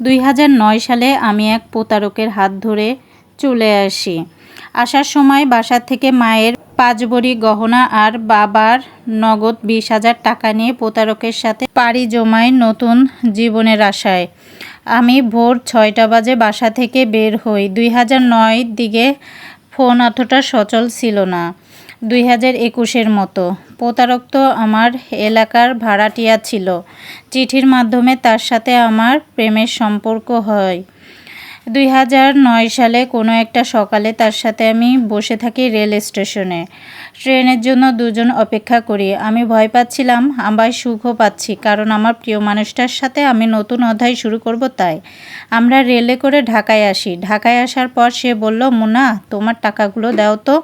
দুই হাজার নয় সালে আমি এক প্রতারকের হাত ধরে চলে আসি। আসার সময় বাসার থেকে মায়ের পাঁচ বড়ি গহনা আর বাবার নগদ বিশ হাজার টাকা নিয়ে প্রতারকের সাথে পাড়ি জমায় নতুন জীবনের আশায়। আমি ভোর ছয়টা বাজে বাসা থেকে বের হই। দুই হাজার নয় দিকে ফোন অতটা সচল ছিল না, দুই হাজার একুশের মতো। প্রতারক তো আমার এলাকার ভাড়াটিয়া ছিল। চিঠির মাধ্যমে তার সাথে আমার প্রেমের সম্পর্ক হয়। দুই হাজার নয় সালে কোনো একটা সকালে তার সাথে আমি বসে থাকি রেল স্টেশনে। ট্রেনের জন্য দুজন অপেক্ষা করি। আমি ভয় পাচ্ছিলাম, আবার সুখও পাচ্ছি, কারণ আমার প্রিয় মানুষটার সাথে আমি নতুন অধ্যায় শুরু করব তাই। আমরা রেলে করে ঢাকায় আসি। ঢাকায় আসার পর সে বলল মুনা তোমার টাকাগুলো দাও তো।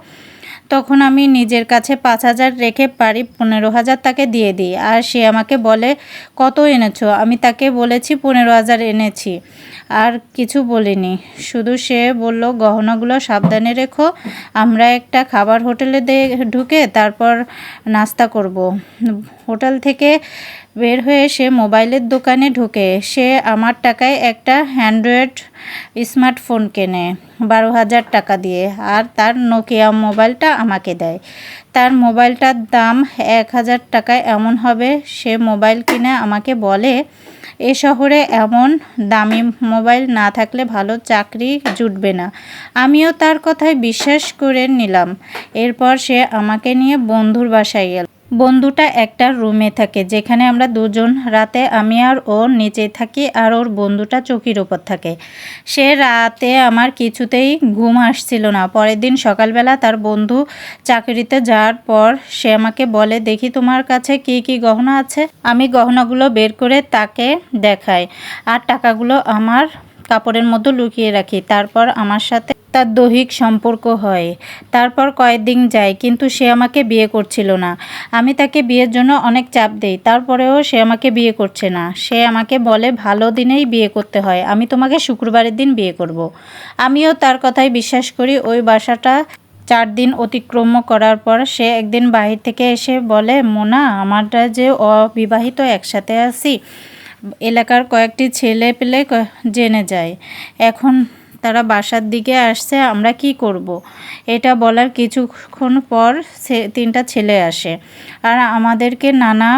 তখন আমি নিজের কাছে পাঁচ হাজার রেখে পারি, পনেরো হাজার তাকে দিয়ে দিই। আর সে আমাকে বলে, কত এনেছো? আমি তাকে বলেছি, পনেরো হাজার এনেছি। আর কিছু বলিনি। শুধু সে বলল, গহনাগুলো সাবধানে রেখো, আমরা একটা খাবার হোটেলে দিয়ে ঢুকে তারপর নাস্তা করব। হোটেল থেকে বের হয়ে সে মোবাইলের দোকানে ঢুকে। সে আমার টাকায় একটা অ্যান্ড্রয়েড স্মার্টফোন কেনে, বারো হাজার টাকা দিয়ে, আর তার নোকিয়া মোবাইলটা আমাকে দেয়। তার মোবাইলটার দাম এক হাজার টাকায় এমন হবে, সে মোবাইল কিনে আমাকে বলে, এ শহরে এমন দামি মোবাইল না থাকলে ভালো চাকরি জুটবে না। আমিও তার কথায় বিশ্বাস করে নিলাম। এরপর সে আমাকে নিয়ে বন্ধুর বাসায় গেল। বন্ধুটা একটা রুমে থাকে, যেখানে আমরা দুজন, রাতে আমি আর ও নিচে থাকি আর ওর বন্ধুটা চকির ওপর থাকে। সে রাতে আমার কিছুতেই ঘুম আসছিল না। পরের দিন সকালবেলা তার বন্ধু চাকরিতে যাওয়ার পর সে আমাকে বলে, দেখি তোমার কাছে কি কি গহনা আছে? আমি গহনাগুলো বের করে তাকে দেখাই, আর টাকাগুলো আমার কাপড়ের মধ্যে লুকিয়ে রাখি। তারপর আমার সাথে তার দৈহিক সম্পর্ক হয়। তারপর কয়েকদিন যায়, কিন্তু সে আমাকে বিয়ে করছিল না। আমি তাকে বিয়ের জন্য অনেক চাপ দেই, তারপরেও সে আমাকে বিয়ে করছে না। সে আমাকে বলে, ভালো দিনেই বিয়ে করতে হয়, আমি তোমাকে শুক্রবারের দিন বিয়ে করব। আমিও তার কথাই বিশ্বাস করি। ওই বাসাটা চার দিন অতিক্রম করার পর সে একদিন বাহির থেকে এসে বলে, মোনা, আমারটা যে অবিবাহিত একসাথে আছি এলাকার কয়েকটি ছেলে পেলে জেনে যায়। এখন তারা বাসার দিকে আসছে, আমরা কি করব। এটা বলার কিছুক্ষণ পর তিনটা ছেলে আসে আর আমাদেরকে নানা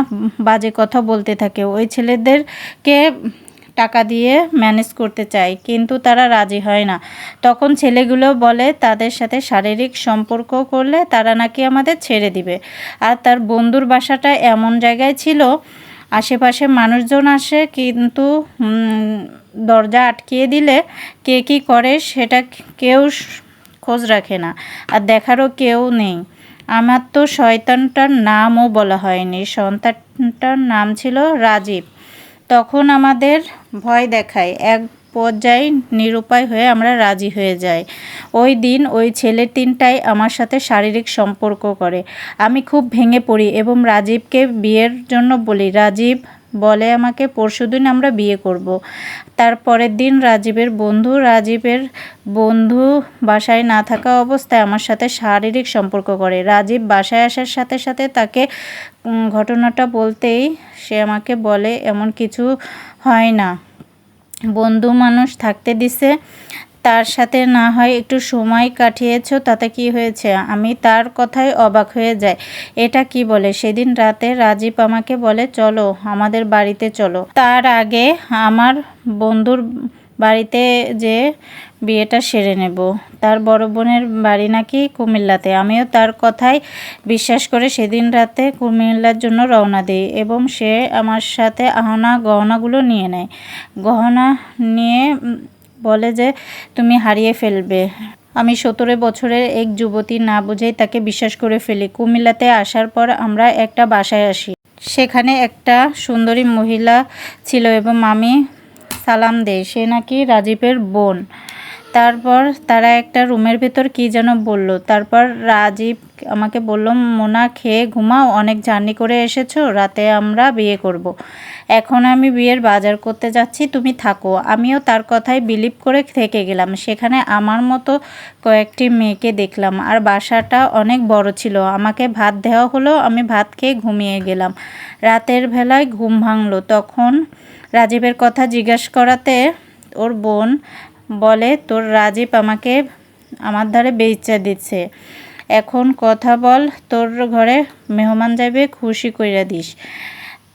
বাজে কথা বলতে থাকে। ওই ছেলেদেরকে টাকা দিয়ে ম্যানেজ করতে চাই, কিন্তু তারা রাজি হয় না। তখন ছেলেগুলো বলে, তাদের সাথে শারীরিক সম্পর্ক করলে তারা নাকি আমাদের ছেড়ে দিবে। আর তার বন্ধুর বাসাটা এমন জায়গায় ছিল আশেপাশে মানুষজন আসে, কিন্তু দরজা আটকিয়ে দিলে কে কী করে সেটা কেউ খোঁজ রাখে না আর দেখারও কেউ নেই। আমার তো শয়তানটার নামও বলা হয়নি। সন্তানটার নাম ছিল রাজীব। তখন আমাদের ভয় দেখায়। এক পর্যায়ে নিরুপায় হয়ে আমরা রাজি হয়ে যাই। ওই দিন ওই ছেলে তিনটাই আমার সাথে শারীরিক সম্পর্ক করে। আমি খুব ভেঙে পড়ি এবং রাজীবকে বিয়ের জন্য বলি, রাজীব, বলে আমাকে, পরশুদিন আমরা বিয়ে করব। তারপরের দিন রাজীবের বন্ধু রাজীবের বন্ধু বাসায় না থাকা অবস্থায় আমার সাথে শারীরিক সম্পর্ক করে। রাজীব বাসায় আসার সাথে সাথে তাকে ঘটনাটা বলতেই সে আমাকে বলে, এমন কিছু হয় না। বন্ধু মানুষ থাকতে দিছে, তার সাথে না হয় একটু সময় কাটিয়েছ, তাতে কি হয়েছে? আমি তার কথায় অবাক হয়ে যায় এটা কি বলে? সেদিন রাতে রাজীব আমাকে বলে, চলো, আমাদের বাড়িতে চলো। তার আগে আমার বন্ধুর বাড়িতে যে বিয়েটা সেরে নেব। তার বড় বোনের বাড়ি নাকি কুমিল্লাতে। আমিও তার কথাই বিশ্বাস করে সেদিন রাতে কুমিল্লার জন্য রওনা দিই এবং সে আমার সাথে আহনা গহনাগুলো নিয়ে নেয়। গহনা নিয়ে বলে যে, তুমি হারিয়ে ফেলবে। আমি সতেরো বছরের এক যুবতী না বুঝেই তাকে বিশ্বাস করে ফেলি। কুমিল্লাতে আসার পর আমরা একটা বাসায় আসি। সেখানে একটা সুন্দরী মহিলা ছিল এবং আমি সালাম দেয়। সে নাকি রাজীবের বোন। তারপর তারা একটা রুমের ভেতর কি যেন বলল। তারপর রাজীব আমাকে বলল, মোনা, খেয়ে ঘুমাও, অনেক জার্নি করে এসেছ, রাতে আমরা বিয়ে করব। এখন আমি বিয়ের বাজার করতে যাচ্ছি, তুমি থাকো। আমিও তার কথায় বিলিভ করে থেকে গেলাম। সেখানে আমার মতো কয়েকটি মেয়েকে দেখলাম। আর বাসাটা অনেক বড় ছিল। আমাকে ভাত দেওয়া হলো, আমি ভাত খেয়ে ঘুমিয়ে গেলাম। রাতের বেলায় ঘুম ভাঙলো। তখন রাজীবের কথা জিজ্ঞাসা করাতে ওর বোন বলে, তোর রাজীব আমাকে আমার ধারে বেচা দিচ্ছে। এখন কথা বল, তোর ঘরে মেহমান যাবে খুশি কইরা দিস।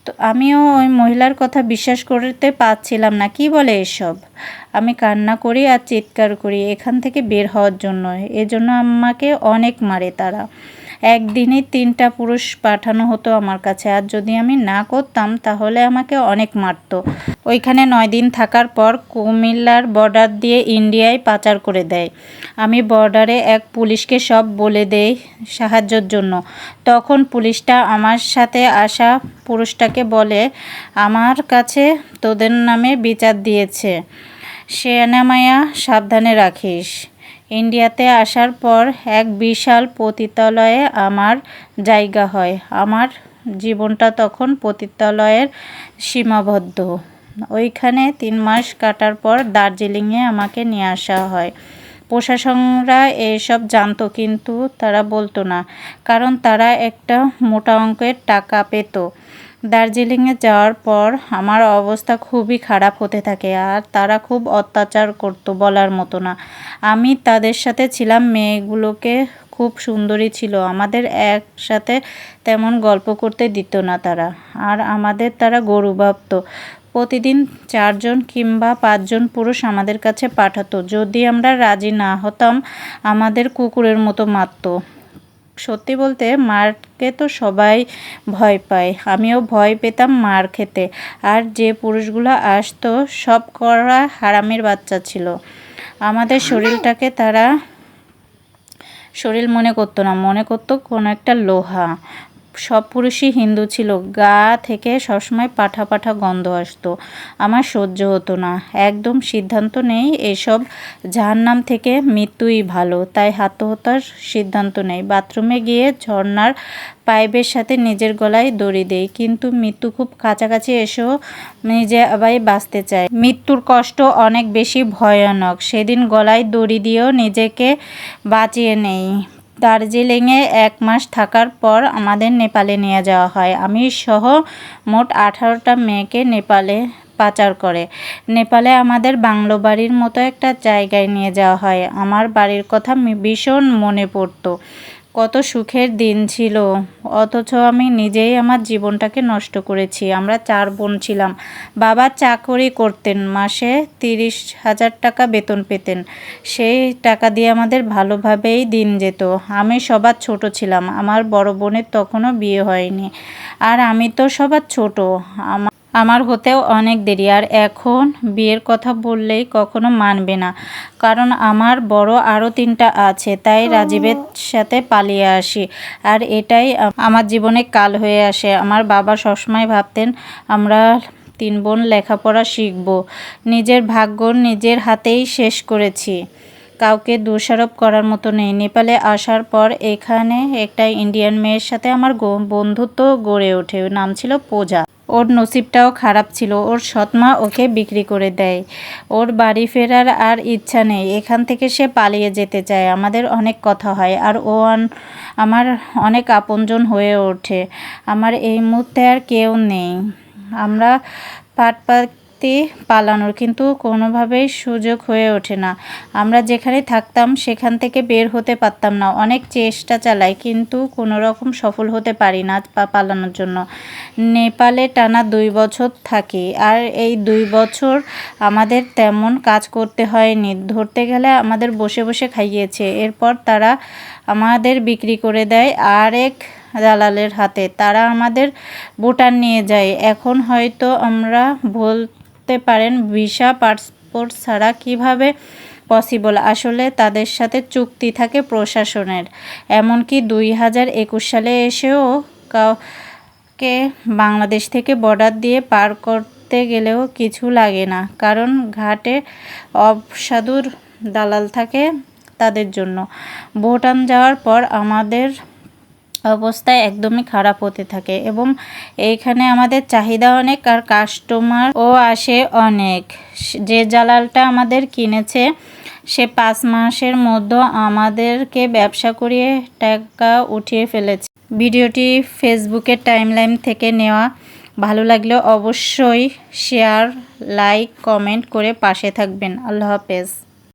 তো আমিও ওই মহিলার কথা বিশ্বাস করতে পারছিলাম না। কি বলে এসব? আমি কান্না করি আর চিৎকার করি, এখান থেকে বের হওয়ার জন্য। এজন্য আমাকে অনেক মারে তারা। একদিনই তিনটা পুরুষ পাঠানো হতো আমার কাছে। আর যদি আমি না করতাম, তাহলে আমাকে অনেক মারতো। ওইখানে নয় দিন থাকার পর কুমিল্লার বর্ডার দিয়ে ইন্ডিয়ায় পাচার করে দেয়। আমি বর্ডারে এক পুলিশকে সব বলে দেই সাহায্যের জন্য। তখন পুলিশটা আমার সাথে আসা পুরুষটাকে বলে, আমার কাছে তোদের নামে বিচার দিয়েছে। সে মায়া সাবধানে রাখিস। ইন্ডিয়াতে আসার পর এক বিশাল পতিতালয়ে আমার জায়গা হয়। আমার জীবনটা তখন পতিতালয়ের সীমাবদ্ধ। ওইখানে তিন মাস কাটার পর দার্জিলিংয়ে আমাকে নিয়ে আসা হয়। প্রশাসনরা এসব জানতো, কিন্তু তারা বলতো না, কারণ তারা একটা মোটা অঙ্কের টাকা পেত। দার্জিলিংয়ে যাওয়ার পর আমার অবস্থা খুবই খারাপ হতে থাকে আর তারা খুব অত্যাচার করতো বলার মতো না। আমি তাদের সাথে ছিলাম, মেয়েগুলোকে খুব সুন্দরী ছিল। আমাদের একসাথে তেমন গল্প করতে দিত না তারা। আর আমাদের তারা গরু ভাবতো। প্রতিদিন চারজন কিংবা পাঁচজন পুরুষ আমাদের কাছে পাঠাতো। যদি আমরা রাজি না হতাম, আমাদের কুকুরের মতো মারতো। সত্যি বলতে মারকে তো সবাই ভয় পায়। আমিও ভয় পেতাম মার খেতে। আর যে পুরুষগুলো আসতো, সব করা হারামের বাচ্চা ছিল। আমাদের শরীরটাকে তারা শরীর মনে করতো না, মনে করতো কোনো একটা লোহা। সব পুরুষই হিন্দু ছিল। গা থেকে সবসময় পাঠা পাঠা গন্ধ আসতো। আমার সহ্য হতো না। একদম সিদ্ধান্ত নেই এসব। নাম থেকে মৃত্যুই ভালো। তাই আত্মহত্যার সিদ্ধান্ত নেই। বাথরুমে গিয়ে ঝর্নার পাইপের সাথে নিজের গলায় দড়ি দেই। কিন্তু মৃত্যু খুব কাছাকাছি এসেও নিজে আবার বাঁচতে চায়। মৃত্যুর কষ্ট অনেক বেশি ভয়ানক। সেদিন গলায় দড়ি দিয়েও নিজেকে বাঁচিয়ে নেই। দার্জিলিংয়ে এক মাস থাকার পর আমাদের নেপালে নিয়ে যাওয়া হয়। আমি সহ মোট আঠারোটা মেয়েকে নেপালে পাচার করে। নেপালে আমাদের বাংলো বাড়ির মতো একটা জায়গায় নিয়ে যাওয়া হয়। আমার বাড়ির কথা ভীষণ মনে পড়তো। কত সুখের দিন ছিল। অথচ আমি নিজেই আমার জীবনটাকে নষ্ট করেছি। আমরা চার বোন ছিলাম। বাবা চাকরি করতেন, মাসে তিরিশ হাজার টাকা বেতন পেতেন। সেই টাকা দিয়ে আমাদের ভালোভাবেই দিন যেত। আমি সবার ছোট ছিলাম। আমার বড় বোনের তখনও বিয়ে হয়নি। আর আমি তো সবার ছোট। আমার আমার হতেও অনেক দেরি। আর এখন বিয়ের কথা বললেই কখনো মানবে না, কারণ আমার বড় আরও তিনটা আছে, তাই রাজীবের সাথে পালিয়ে আসি। আর এটাই আমার জীবনে কাল হয়ে আসে। আমার বাবা সবসময় ভাবতেন, আমরা তিন বোন লেখাপড়া শিখব। নিজের ভাগ্য নিজের হাতেই শেষ করেছি। কাউকে দোষারোপ করার মতো নেই। নেপালে আসার পর এখানে একটা ইন্ডিয়ান মেয়ের সাথে আমার বন্ধুত্ব গড়ে ওঠে। নাম ছিল পূজা। ওর নসিবটাও খারাপ ছিল। ওর সৎমা ওকে বিক্রি করে দেয়। ওর বাড়ি ফেরার আর ইচ্ছা নেই। এখান থেকে সে পালিয়ে যেতে চায়। আমাদের অনেক কথা হয় আর ও আমার অনেক আপনজন হয়ে ওঠে। আমার এই মুহূর্তে আর কেউ নেই। আমরা পাট সত্যি পালানোর কিন্তু কোনোভাবেই সুযোগ হয়ে ওঠে না। আমরা যেখানে থাকতাম সেখান থেকে বের হতে পারতাম না। অনেক চেষ্টা চালাই কিন্তু কোনো রকম সফল হতে পারি না পালানোর জন্য। নেপালে টানা দুই বছর থাকি আর এই দুই বছর আমাদের তেমন কাজ করতে হয়নি। ধরতে গেলে আমাদের বসে বসে খাইয়েছে। এরপর তারা আমাদের বিক্রি করে দেয় আরেক দালালের হাতে। তারা আমাদের ভুটান নিয়ে যায়। এখন হয়তো আমরা ভুল করতে পারেন, ভিসা, পাসপোর্ট ছাড়া কীভাবে পসিবল? আসলে তাদের সাথে চুক্তি থাকে প্রশাসনের। এমনকি দুই হাজার একুশ সালে এসেও কাউকে বাংলাদেশ থেকে বর্ডার দিয়ে পার করতে গেলেও কিছু লাগে না। কারণ ঘাটে অবসাধুর দালাল থাকে তাদের জন্য। ভুটান যাওয়ার পর আমাদের অবস্থা একদমই খারাপ হতে থাকে এবং এইখানে আমাদের চাহিদা অনেক আর কাস্টমারও আসে অনেক। যে জালালটা আমাদের কিনেছে, সে পাঁচ মাসের মধ্যে আমাদেরকে ব্যবসা করিয়ে টাকা উঠিয়ে ফেলেছে। ভিডিওটি ফেসবুকের টাইমলাইন থেকে নেওয়া। ভালো লাগলে অবশ্যই শেয়ার লাইক কমেন্ট করে পাশে থাকবেন। আল্লাহ হাফেজ।